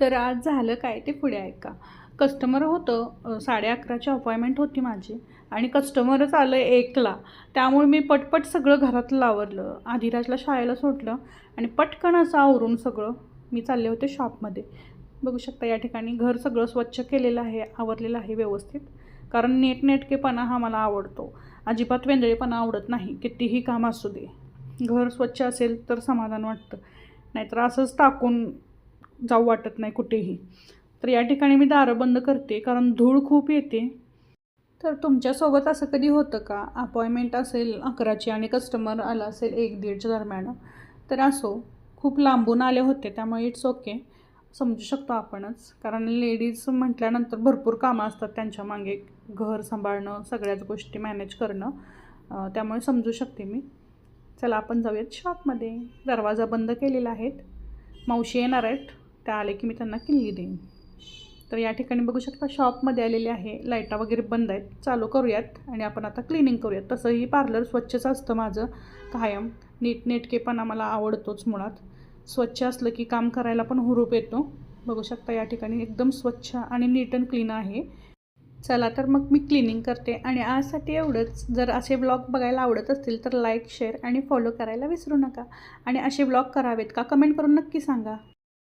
तर आज झालं काय ते पुढे ऐका. कस्टमर होतं साडे अकराची अपॉइंटमेंट होती माझी आणि कस्टमरच आलं एकला. त्यामुळे मी पटपट सगळं घरातलं आवरलं आधिराजला शाळेला सोडलं आणि पटकन असं आवरून सगळं मी चालले होते शॉपमध्ये बघू शकता या ठिकाणी घर सगळं स्वच्छ केलेलं आहे आवरलेलं आहे व्यवस्थित. कारण नेटनेटकेपणा हा मला आवडतो. अजिबात वेंदळेपणा आवडत नाही. कितीही काम असू दे. घर स्वच्छ असेल तर समाधान वाटतं. नाहीतर असंच टाकून जाऊ वाटत नाही कुठेही. तर या ठिकाणी मी दारं बंद करते कारण धूळ खूप येते. तर तुमच्यासोबत असं कधी होतं का? अपॉइंटमेंट असेल अकराची आणि कस्टमर आला असेल एक दीडच्या दरम्यान तर असो खूप लांबून आले होते त्यामुळे इट्स ओके समजू शकतो आपणच. कारण लेडीज म्हटल्यानंतर भरपूर कामं असतात त्यांच्या मागे. घर सांभाळणं सगळ्याच गोष्टी मॅनेज करणं त्यामुळे समजू शकते मी. चला आपण जाऊयात शॉपमध्ये दरवाजा बंद केलेला आहेत मावशी येणार आहेत. त्या आले की मी त्यांना किल्ली देईन. तर या ठिकाणी बघू शकता शॉपमध्ये आलेले आहे. लाईटा वगैरे बंद आहेत. चालू करूयात आणि आपण आता क्लिनिंग करूयात. तसंही पार्लर स्वच्छच असतं माझं. कायम. नीटनेटकेपणा मला आवडतोच मुळात. स्वच्छ असलं की काम करायला पण हुरूप येतो. बघू शकता या ठिकाणी एकदम स्वच्छ आणि नीट अँड क्लीन आहे. चला तर मग मी क्लिनिंग करते आणि आजसाठी एवढंच. जर असे ब्लॉग बघायला आवडत असतील तर लाईक शेअर आणि फॉलो करायला विसरू नका. आणि असे ब्लॉग करावेत का? कमेंट करून नक्की सांगा.